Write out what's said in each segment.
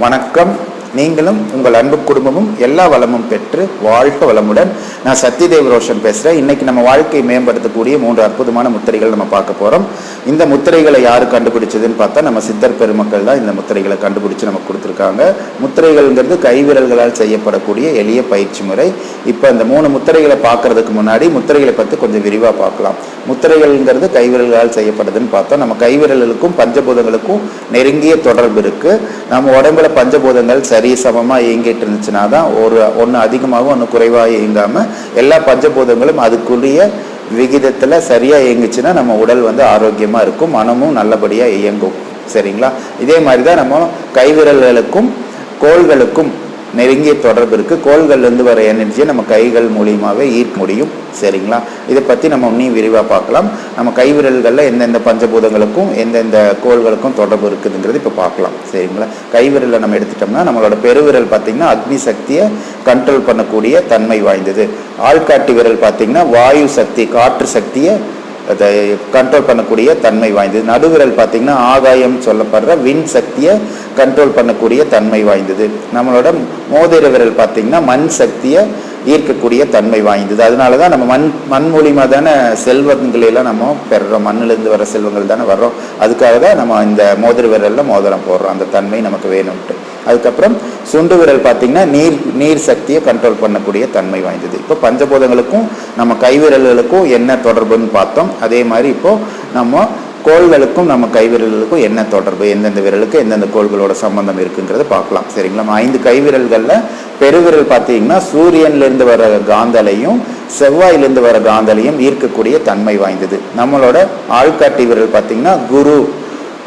வணக்கம். நீங்களும் உங்கள் அன்பு குடும்பமும் எல்லா வளமும் பெற்று வாழ்க வளமுடன். நான் சத்யதேவ் ரோஷன் பேசுகிறேன் இன்னைக்கு நம்ம வாழ்க்கையை மேம்படுத்தக்கூடிய மூன்று அற்புதமான முத்திரைகள் நம்ம பார்க்க போகிறோம் இந்த முத்திரைகளை யார் கண்டுபிடிச்சதுன்னு பார்த்தா நம்ம சித்தர் பெருமக்கள் தான் இந்த முத்திரைகளை கண்டுபிடிச்சு நமக்கு கொடுத்துருக்காங்க. முத்திரைகள்ங்கிறது கைவிரல்களால் செய்யப்படக்கூடிய எளிய பயிற்சி முறை. இப்போ இந்த மூணு முத்திரைகளை பார்க்கறதுக்கு முன்னாடி முத்திரைகளை பற்றி கொஞ்சம் விரிவாக பார்க்கலாம். முத்திரைகள்ங்கிறது கைவிரல்களால் செய்யப்படுதுன்னு பார்த்தோம் நம்ம கைவிரல்களுக்கும் பஞ்சபூதங்களுக்கும் நெருங்கிய தொடர்பு இருக்கு. நம்ம உடம்புல பஞ்சபூதங்கள் சரி சமமாக இயங்கிட்டு இருந்துச்சுன்னா தான் ஒரு ஒன்று அதிகமாகவும் ஒன்று குறைவாக இயங்காமல் எல்லா பஞ்சபூதங்களும் அதுக்குரிய விகிதத்தில் சரியாக இயங்குச்சுன்னா நம்ம உடல் வந்து ஆரோக்கியமாக இருக்கும் மனமும் நல்லபடியாக இயங்கும். சரிங்களா? இதே மாதிரி தான் நம்ம கைவிரல்களுக்கும் கோள்களுக்கும் நெருங்கிய தொடர்பு இருக்குது கோள்கள்லேருந்து வர எனர்ஜியை நம்ம கைகள் மூலியமாகவே ஈர்க்க முடியும். சரிங்களா? இதை பற்றி நம்ம இன்னும் விரிவாக பார்க்கலாம். நம்ம கைவிரல்களில் எந்தெந்த பஞ்சபூதங்களுக்கும் எந்தெந்த கோள்களுக்கும் தொடர்பு இருக்குதுங்கிறது இப்போ பார்க்கலாம். சரிங்களா? கைவிரலை நம்ம எடுத்துட்டோம்னா நம்மளோட பெருவிரல் பார்த்திங்கன்னா அக்னி சக்தியை கண்ட்ரோல் பண்ணக்கூடிய தன்மை வாய்ந்தது. ஆள்காட்டி விரல் பார்த்திங்கன்னா வாயு சக்தி காற்று சக்தியை அதை கண்ட்ரோல் பண்ணக்கூடிய தன்மை வாய்ந்தது. நடுவிரல் பார்த்திங்கன்னா ஆகாயம் சொல்லப்படுற விண் சக்தியை கண்ட்ரோல் பண்ணக்கூடிய தன்மை வாய்ந்தது. நம்மளோட மோதிர விரல் பார்த்திங்கன்னா மண் சக்தியை ஈர்க்கக்கூடிய தன்மை வாய்ந்தது. அதனால தான் நம்ம மண் மண் மூலியமாக தானே செல்வங்களை எல்லாம் நம்ம பெறுறோம். மண்ணிலேருந்து வர செல்வங்கள் தானே வர்றோம். அதுக்காக தான் நம்ம இந்த மோதிர விரலில் மோதிரம் போடுறோம். அந்த தன்மை நமக்கு வேணும்ட்டு. அதுக்கப்புறம் சுண்டு விரல் பார்த்திங்கன்னா நீர் நீர் சக்தியை கண்ட்ரோல் பண்ணக்கூடிய தன்மை வாய்ந்தது. இப்போ பஞ்சபூதங்களுக்கும் நம்ம கைவிரல்களுக்கும் என்ன தொடர்புன்னு பார்த்தோம். அதே மாதிரி இப்போ நம்ம கோள்களுக்கும் நம்ம கைவிரல்களுக்கும் என்ன தொடர்பு எந்தெந்த விரலுக்கு எந்தெந்த கோள்களோட சம்பந்தம் இருக்குங்கிறத பார்க்கலாம். சரிங்களா? நம்ம ஐந்து கைவிரல்களில் பெருவிரல் பார்த்தீங்கன்னா சூரியன்லேருந்து வர காந்தலையும் செவ்வாயிலிருந்து வர காந்தலையும் ஈர்க்கக்கூடிய தன்மை வாய்ந்தது. நம்மளோட ஆள்காட்டி விரல் பார்த்தீங்கன்னா குரு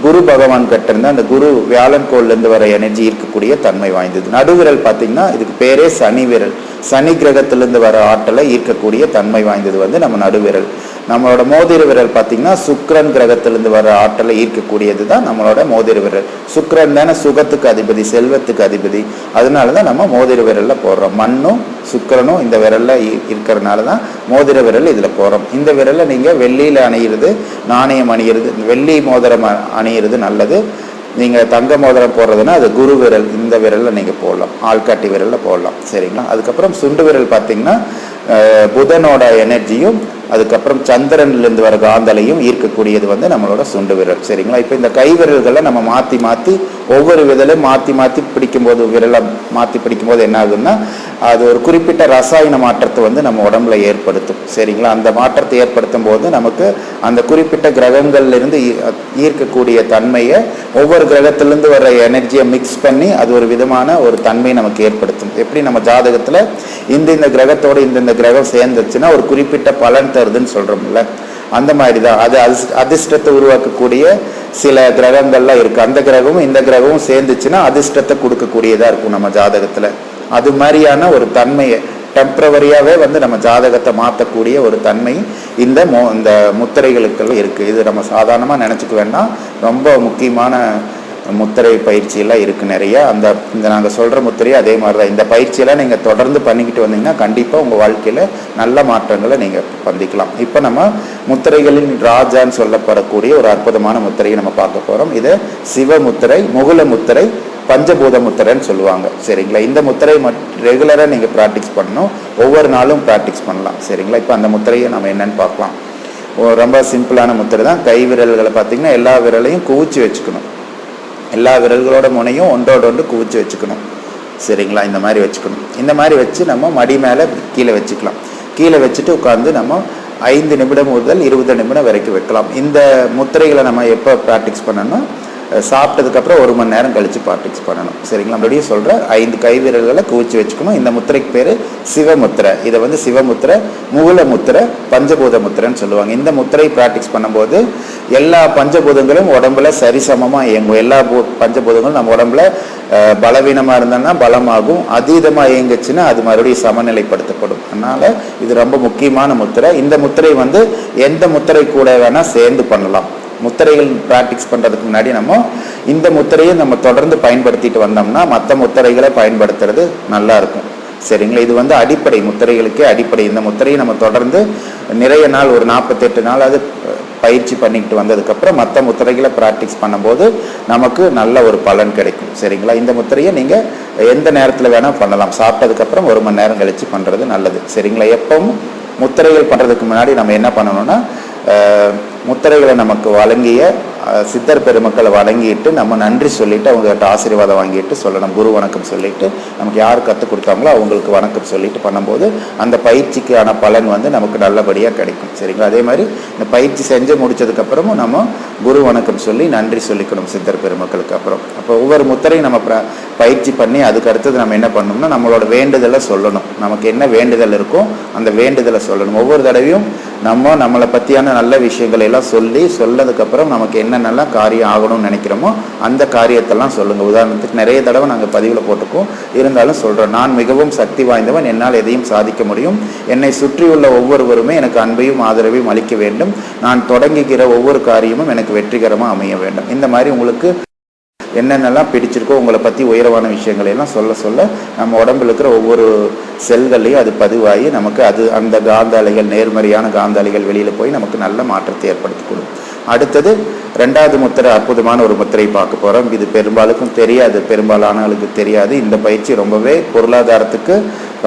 குரு பகவான் கட்டிருந்த அந்த குரு வியாழன் கோள்லேருந்து வர எனர்ஜி இருக்கக்கூடிய தன்மை வாய்ந்தது. நடுவிரல் பார்த்தீங்கன்னா இதுக்கு பேரே சனி விரல். சனி கிரகத்திலேருந்து வர ஆற்றலை ஈர்க்கக்கூடிய தன்மை வாய்ந்தது வந்து நம்ம நடுவிரல். நம்மளோட மோதிர விரல் பார்த்தீங்கன்னா சுக்ரன் கிரகத்திலிருந்து வர ஆற்றலை ஈர்க்கக்கூடியது தான் நம்மளோட மோதிர விரல். சுக்ரன் தானே சுகத்துக்கு அதிபதி செல்வத்துக்கு அதிபதி. அதனால தான் நம்ம மோதிர விரலில் போடுறோம். மண்ணும் சுக்கரனும் இந்த விரலில் இருக்கிறனால தான் மோதிர விரல் இதில் போகிறோம் இந்த விரலை நீங்கள் வெள்ளியில் அணியிறது நாணயம் அணியிறது வெள்ளி மோதிரம் அணியிறது நல்லது. நீங்கள் தங்க மோதிரம் போடுறதுன்னா அது குரு விரல். இந்த விரலில் நீங்கள் போடலாம். ஆள்காட்டி விரலில் போடலாம். சரிங்களா? அதுக்கப்புறம் சுண்டு விரல் பார்த்தீங்கன்னா புதனோட எனர்ஜியும் அதுக்கப்புறம் சந்திரன்லேருந்து வர காந்தலையும் ஈர்க்கக்கூடியது வந்து நம்மளோட சுண்டு விரல். சரிங்களா? இப்போ இந்த கை விரல்களை நம்ம மாற்றி மாற்றி ஒவ்வொரு விரலையும் மாற்றி மாற்றி பிடிக்கும்போது விரலை மாற்றி பிடிக்கும்போது என்ன ஆகுதுன்னா அது ஒரு குறிப்பிட்ட ரசாயன மாற்றத்தை வந்து நம்ம உடம்புல ஏற்படுத்தும். சரிங்களா? அந்த மாற்றத்தை ஏற்படுத்தும் போது நமக்கு அந்த குறிப்பிட்ட கிரகங்கள்லேருந்து ஈர்க்கக்கூடிய தன்மையை ஒவ்வொரு கிரகத்திலேருந்து வர எனர்ஜியை மிக்ஸ் பண்ணி அது ஒரு விதமான ஒரு தன்மையை நமக்கு ஏற்படுத்தும். எப்படி நம்ம ஜாதகத்தில் இந்த இந்த கிரகத்தோடு இந்த இந்த கிரகம் சேர்ந்துச்சுன்னா ஒரு குறிப்பிட்ட பலன் தருதுன்னு சொல்கிறோம்ல அந்த மாதிரி தான் அது அதிர்ஷ்டத்தை உருவாக்கக்கூடிய சில கிரகங்கள்லாம் இருக்குது அந்த கிரகமும் இந்த கிரகமும் சேர்ந்துச்சுன்னா அதிர்ஷ்டத்தை கொடுக்கக்கூடியதாக இருக்கும் நம்ம ஜாதகத்தில். அது மாதிரியான ஒரு தன்மையை டெம்பரவரியாகவே வந்து நம்ம ஜாதகத்தை மாற்றக்கூடிய ஒரு தன்மை இந்த மோ இந்த முத்திரைகளுக்கெல்லாம் இருக்குது இது நம்ம சாதாரணமாக நினச்சிக்க வேண்டாம் ரொம்ப முக்கியமான முத்திரை பயிற்சியெல்லாம் இருக்குது நிறைய. அந்த இந்த நாங்கள் சொல்கிற முத்திரையும் அதே மாதிரி தான் இந்த பயிற்சியெல்லாம் நீங்கள் தொடர்ந்து பண்ணிக்கிட்டு வந்தீங்கன்னா கண்டிப்பாக உங்கள் வாழ்க்கையில் நல்ல மாற்றங்களை நீங்கள் பந்திக்கலாம் இப்போ நம்ம முத்திரைகளின் ராஜான்னு சொல்லப்படக்கூடிய ஒரு அற்புதமான முத்திரையை நம்ம பார்க்க போகிறோம் இது சிவ முத்திரை முகுல முத்திரை பஞ்சபூத முத்திரைன்னு சொல்லுவாங்க. சரிங்களா? இந்த முத்திரை மட் ரெகுலராக நீங்கள் ப்ராக்டிஸ் பண்ணணும். ஒவ்வொரு நாளும் ப்ராக்டிஸ் பண்ணலாம். சரிங்களா? இப்போ அந்த முத்திரையை நம்ம என்னன்னு பார்க்கலாம். ரொம்ப சிம்பிளான முத்திரை தான். கை விரல்களை பார்த்தீங்கன்னா எல்லா விரலையும் குவிச்சு வச்சுக்கணும். எல்லா விரல்களோட முனையும் ஒன்றோட ஒன்று குவிச்சு வச்சுக்கணும். சரிங்களா? இந்த மாதிரி வச்சுக்கணும். இந்த மாதிரி வச்சு நம்ம மடி மேலே கீழே வச்சுக்கலாம். கீழே வச்சுட்டு உட்காந்து நம்ம ஐந்து நிமிடம் முதல் இருபது நிமிடம் வரைக்கும் வைக்கலாம். இந்த முத்திரைகளை நம்ம எப்போ ப்ராக்டிஸ் பண்ணணும் சாப்பிட்டதுக்கப்புறம் ஒரு மணி நேரம் கழித்து ப்ராக்டிஸ் பண்ணணும். சரிங்களா? மறுபடியும் சொல்கிறேன் ஐந்து கை விரல்களை குவிச்சு வச்சுக்கணும். இந்த முத்திரைக்கு பேர் சிவமுத்திரை. இதை வந்து சிவமுத்திரை முகுல முத்திரை பஞ்சபூத முத்திரைன்னு சொல்லுவாங்க. இந்த முத்திரை ப்ராக்டிஸ் பண்ணும்போது எல்லா பஞ்சபூதங்களும் உடம்புல சரிசமமாக இயங்கும். எல்லா பஞ்சபூதங்களும் நம்ம உடம்புல பலவீனமாக இருந்தோம்னா பலமாகும். அதீதமாக இயங்குச்சுன்னா அது மறுபடியும் சமநிலைப்படுத்தப்படும். அதனால் இது ரொம்ப முக்கியமான முத்திரை. இந்த முத்திரை வந்து எந்த முத்திரை கூட வேணால் சேர்ந்து பண்ணலாம். முத்திரைகள் ப்ராக்டிஸ் பண்ணுறதுக்கு முன்னாடி நம்ம இந்த முத்திரையை நம்ம தொடர்ந்து பயன்படுத்திட்டு வந்தோம்னா மற்ற முத்திரைகளை பயன்படுத்துறது நல்லாயிருக்கும் சரிங்களா? இது வந்து அடிப்படை முத்திரைகளுக்கே அடிப்படை. இந்த முத்திரையை நம்ம தொடர்ந்து நிறைய நாள் ஒரு நாற்பத்தெட்டு நாள் அது பயிற்சி பண்ணிக்கிட்டு வந்ததுக்கப்புறம் மற்ற முத்திரைகளை ப்ராக்டிஸ் பண்ணும்போது நமக்கு நல்ல ஒரு பலன் கிடைக்கும். சரிங்களா? இந்த முத்திரையை நீங்கள் எந்த நேரத்தில் வேணால் பண்ணலாம். சாப்பிட்டதுக்கப்புறம் ஒரு மணி நேரம் கழித்து பண்ணுறது நல்லது. சரிங்களா? எப்பவும் முத்திரைகள் பண்ணுறதுக்கு முன்னாடி நம்ம என்ன பண்ணணும்னா முத்திரைகளை நமக்கு வழங்கிய சித்தர் பெருமக்களை வணங்கிட்டு நம்ம நன்றி சொல்லிட்டு அவங்ககிட்ட ஆசீர்வாதம் வாங்கிட்டு சொல்லணும். குரு வணக்கம் சொல்லிட்டு நமக்கு யார் கற்றுக் கொடுத்தாங்களோ அவங்களுக்கு வணக்கம் சொல்லிட்டு பண்ணும்போது அந்த பயிற்சிக்கான பலன் வந்து நமக்கு நல்லபடியாக கிடைக்கும். சரிங்களா? அதே மாதிரி இந்த பயிற்சி செஞ்சு முடிச்சதுக்கப்புறமும் நம்ம குரு வணக்கம் சொல்லி நன்றி சொல்லிக்கணும் சித்தர் பெருமக்களுக்கு அப்புறம். அப்போ ஒவ்வொரு முத்திரையும் நம்ம பயிற்சி பண்ணி அதுக்கு அடுத்தது நம்ம என்ன பண்ணணும்னா நம்மளோட வேண்டுதலை சொல்லணும். நமக்கு என்ன வேண்டுதல் இருக்கோ அந்த வேண்டுதலை சொல்லணும். ஒவ்வொரு தடவையும் நம்ம நம்மளை பற்றியான நல்ல விஷயங்களை எல்லாம் சொல்லி சொல்லதுக்கப்புறம் நமக்கு என்னென்னலாம் காரியம் ஆகணும்னு நினைக்கிறோமோ அந்த காரியத்தெல்லாம் சொல்லுங்கள் உதாரணத்துக்கு நிறைய தடவை நாங்கள் பதிவில் போட்டுக்கோம் இருந்தாலும் சொல்கிறோம் நான் மிகவும் சக்தி வாய்ந்தவன் என்னால் எதையும் சாதிக்க முடியும். என்னை சுற்றியுள்ள ஒவ்வொருவருமே எனக்கு அன்பையும் ஆதரவையும் அளிக்க வேண்டும். நான் தொடங்குகிற ஒவ்வொரு காரியமும் எனக்கு வெற்றிகரமாக அமைய வேண்டும். இந்த மாதிரி உங்களுக்கு என்னென்னலாம் பிடிச்சிருக்கோ உங்களை பற்றி உயரவான விஷயங்களை எல்லாம் சொல்ல சொல்ல நம்ம உடம்புல இருக்கிற ஒவ்வொரு செல்கள்லையும் அது பதிவாகி நமக்கு அது அந்த காந்த அலைகள் நேர்மறையான காந்த அலைகள் வெளியில் போய் நமக்கு நல்ல மாற்றத்தை ஏற்படுத்தி கொடுக்கும் அடுத்தது ரெண்டாவது முத்திரை அற்புதமான ஒரு முத்திரை பார்க்க போகிறோம் இது பெரும்பாலுக்கும் தெரியாது பெரும்பாலானவர்களுக்கு தெரியாது. இந்த பயிற்சி ரொம்பவே பொருளாதாரத்துக்கு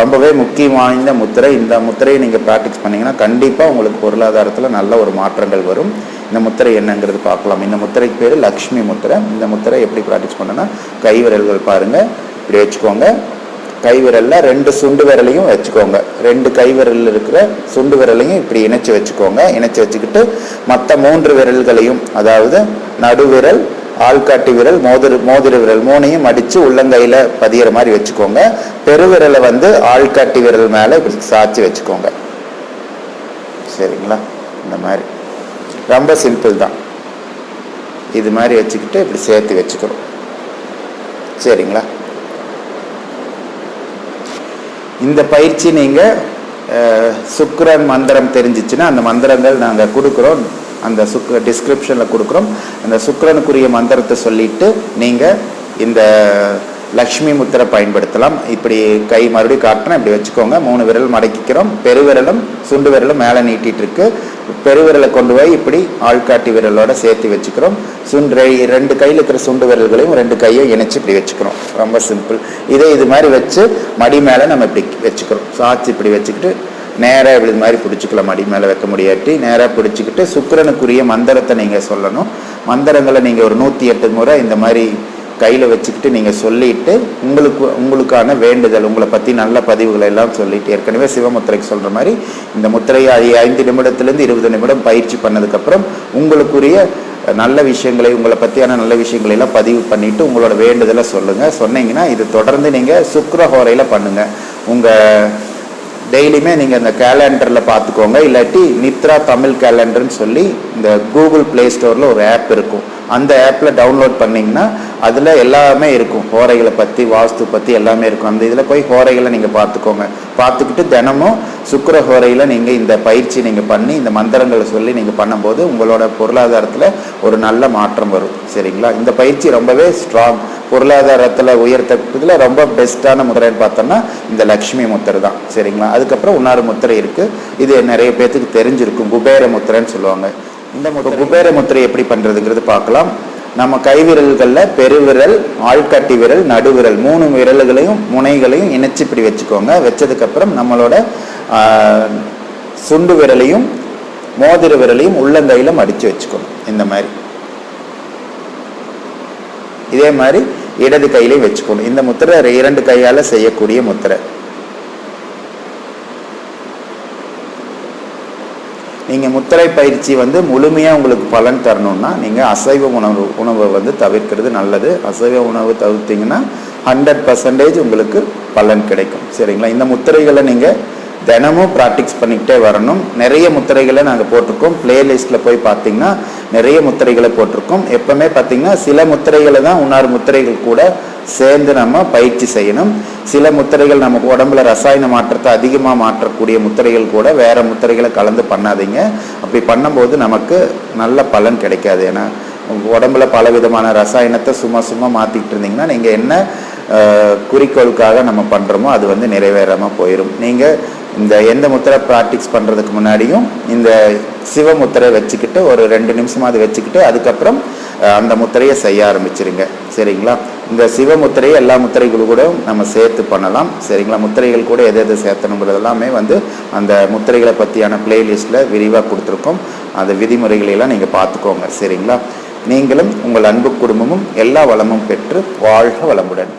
ரொம்பவே முக்கியம் வாய்ந்த முத்திரை. இந்த முத்திரையை நீங்கள் ப்ராக்டிஸ் பண்ணிங்கன்னா கண்டிப்பாக உங்களுக்கு பொருளாதாரத்தில் நல்ல ஒரு மாற்றங்கள் வரும். இந்த முத்திரை என்னங்கிறது பார்க்கலாம். இந்த முத்திரைக்கு பேர் லக்ஷ்மி முத்திரை. இந்த முத்திரை எப்படி ப்ராக்டிஸ் பண்ணனா கை விரல்கள் பாருங்கள் இப்படி வச்சுக்கோங்க. கை ரெண்டு சுண்டு விரலையும் வச்சுக்கோங்க. ரெண்டு கை விரலில் இருக்கிற சுண்டு விரலையும் இப்படி இணைச்சி வச்சுக்கோங்க. இணைச்சி வச்சுக்கிட்டு மற்ற மூன்று விரல்களையும் அதாவது நடுவிரல் ஆள்காட்டி விரல் மோதிர மோதிர விரல் மூணையும் அடித்து உள்ளங்கையில் பதியிற மாதிரி வச்சுக்கோங்க. பெருவிரலை வந்து ஆள்காட்டி விரல் மேலே இப்படி சாய்ச்சி வச்சுக்கோங்க. சரிங்களா? இந்த மாதிரி. ரொம்ப சிம்பிள் தான். இது மாதிரி வச்சுக்கிட்டு இப்படி சேர்த்து வச்சுக்கிறோம் சரிங்களா? இந்த பயிற்சி நீங்கள் சுக்கரன் மந்திரம் தெரிஞ்சிச்சுன்னா அந்த மந்திரங்கள் நாங்கள் கொடுக்குறோம். அந்த சுக் டிஸ்கிரிப்ஷனில் கொடுக்குறோம். அந்த சுக்கரனுக்குரிய மந்திரத்தை சொல்லிட்டு நீங்கள் இந்த லக்ஷ்மி முத்திரை பயன்படுத்தலாம். இப்படி கை மறுபடியும் காட்டினா இப்படி வச்சுக்கோங்க. மூணு விரல் மடக்கிக்கிறோம். பெருவிரலும் சுண்டு விரலும் மேலே நீட்டிகிட்டு இருக்குது பெருவிரலை கொண்டு போய் இப்படி ஆள்காட்டி விரலோட சேர்த்து வச்சுக்கிறோம். சுண்டு ரெண்டு கையில் இருக்கிற சுண்டு விரல்களையும் ரெண்டு கையும் இணைச்சு இப்படி வச்சுக்கிறோம். ரொம்ப சிம்பிள். இதே இது மாதிரி வச்சு மடி மேலே நம்ம இப்படி வச்சுக்கிறோம். சாச்சி இப்படி வச்சுக்கிட்டு நேராக இப்படி இது மாதிரி பிடிச்சிக்கலாம். மடி மேலே வைக்க முடியாட்டி நேராக பிடிச்சிக்கிட்டு சுக்கிரனுக்குரிய மந்திரத்தை நீங்கள் சொல்லணும். மந்திரங்களை நீங்கள் ஒரு நூற்றி எட்டு முறை இந்த மாதிரி கையில் வச்சுக்கிட்டு நீங்கள் சொல்லிட்டு உங்களுக்கு உங்களுக்கான வேண்டுதல் உங்களை பற்றி நல்ல பதிவுகளை எல்லாம் சொல்லிட்டு ஏற்கனவே சிவமுத்திரைக்கு சொல்கிற மாதிரி இந்த முத்திரையை ஐ- ஐந்து நிமிடத்துலேருந்து இருபது நிமிடம் பயிற்சி பண்ணதுக்கப்புறம் உங்களுக்குரிய நல்ல விஷயங்களை உங்களை பற்றியான நல்ல விஷயங்களை எல்லாம் பதிவு பண்ணிவிட்டு உங்களோட வேண்டுதலை சொல்லுங்கள் சொன்னீங்கன்னா இது தொடர்ந்து நீங்கள் சுக்கிர ஹோரையில் பண்ணுங்கள் உங்கள் டெய்லியுமே நீங்கள் இந்த கேலண்டரில் பார்த்துக்கோங்க. இல்லாட்டி நித்ரா தமிழ் கேலண்டர்னு சொல்லி இந்த கூகுள் ப்ளே ஸ்டோரில் ஒரு ஆப் இருக்கும். அந்த ஆப்பில் டவுன்லோட் பண்ணிங்கன்னா அதில் எல்லாமே இருக்கும். ஹோரைகளை பற்றி வாஸ்து பற்றி எல்லாமே இருக்கும். அந்த இதில் போய் ஹோரைகளை நீங்கள் பார்த்துக்கோங்க. பார்த்துக்கிட்டு தினமும் சுக்கிர ஹோரையில் நீங்கள் இந்த பயிற்சி நீங்கள் பண்ணி இந்த மந்திரங்களை சொல்லி நீங்கள் பண்ணும்போது உங்களோட பொருளாதாரத்தில் ஒரு நல்ல மாற்றம் வரும். சரிங்களா? இந்த பயிற்சி ரொம்பவே ஸ்ட்ராங் பொருளாதாரத்தில் உயர்த்ததுல ரொம்ப பெஸ்ட்டான முத்திரைன்னு பார்த்தோம்னா இந்த லக்ஷ்மி முத்திரை தான். சரிங்களா? அதுக்கப்புறம் இன்னொரு முத்திரை இருக்குது இது நிறைய பேர்த்துக்கு தெரிஞ்சிருக்கும். குபேர முத்திரைன்னு சொல்லுவாங்க. இந்த குபேர முத்திரை எப்படி பண்ணுறதுங்கிறது பார்க்கலாம். நம்ம கைவிரல்களில் பெருவிரல் ஆள்காட்டி விரல் நடுவிரல் மூணு விரல்களையும் முனைகளையும் இணைச்சு இப்படி வச்சுக்கோங்க. வச்சதுக்கப்புறம் நம்மளோட சுண்டு விரலையும் மோதிர விரலையும் உள்ளங்கையில அடித்து வச்சுக்கணும். இந்த மாதிரி. இதே மாதிரி இடது கையிலையும் வச்சுக்கணும். இந்த முத்திரை இரண்டு கையால் செய்யக்கூடிய முத்திரை. நீங்கள் முத்திரை பயிற்சி வந்து முழுமையாக உங்களுக்கு பலன் தரணும்னா நீங்கள் அசைவ உணவு உணவை வந்து தவிர்க்கிறது நல்லது. அசைவ உணவு தவிர்த்தீங்கன்னா ஹண்ட்ரட் பர்சன்டேஜ் உங்களுக்கு பலன் கிடைக்கும். சரிங்களா? இந்த முத்திரைகளை நீங்கள் தினமும் ப்ராக்டிஸ் பண்ணிக்கிட்டே வரணும். நிறைய முத்திரைகளை நாங்கள் போட்டிருக்கோம். பிளேலிஸ்ட்டில் போய் பார்த்தீங்கன்னா நிறைய முத்திரைகளை போட்டிருக்கோம். எப்பவுமே பார்த்தீங்கன்னா சில முத்திரைகளை தான் இன்னொரு முத்திரைகள் கூட சேர்ந்து நம்ம பயிற்சி செய்யணும். சில முத்திரைகள் நமக்கு உடம்புல ரசாயன மாற்றத்தை அதிகமாக மாற்றக்கூடிய முத்திரைகள் கூட வேறு முத்திரைகளை கலந்து பண்ணாதீங்க. அப்படி பண்ணும்போது நமக்கு நல்ல பலன் கிடைக்காது. ஏன்னா உடம்புல பல விதமான ரசாயனத்தை சும்மா சும்மா மாற்றிக்கிட்டு இருந்தீங்கன்னா நீங்கள் என்ன குறிக்கோளுக்காக நம்ம பண்ணுறோமோ அது வந்து நிறைவேறாமல் போயிடும் நீங்கள் இந்த எந்த முத்திரை ப்ராக்டிஸ் பண்ணுறதுக்கு முன்னாடியும் இந்த சிவ முத்திரை வச்சுக்கிட்டு ஒரு ரெண்டு நிமிஷமாவது வச்சுக்கிட்டு அதுக்கப்புறம் அந்த முத்திரையை செய்ய ஆரம்பிச்சிருங்க. சரிங்களா? இந்த சிவ முத்திரையை எல்லா முத்திரைகளும் கூட நம்ம சேர்த்து பண்ணலாம். சரிங்களா? முத்திரைகள் கூட எது எது சேர்த்தணுங்கிறது எல்லாமே வந்து அந்த முத்திரைகளை பற்றியான பிளேலிஸ்ட்டில் விரிவாக கொடுத்துருக்கோம். அந்த விதிமுறைகளையெல்லாம் நீங்கள் பார்த்துக்கோங்க. சரிங்களா? நீங்களும் உங்கள் அன்பு குடும்பமும் எல்லா வளமும் பெற்று வாழ்க வளமுடன்.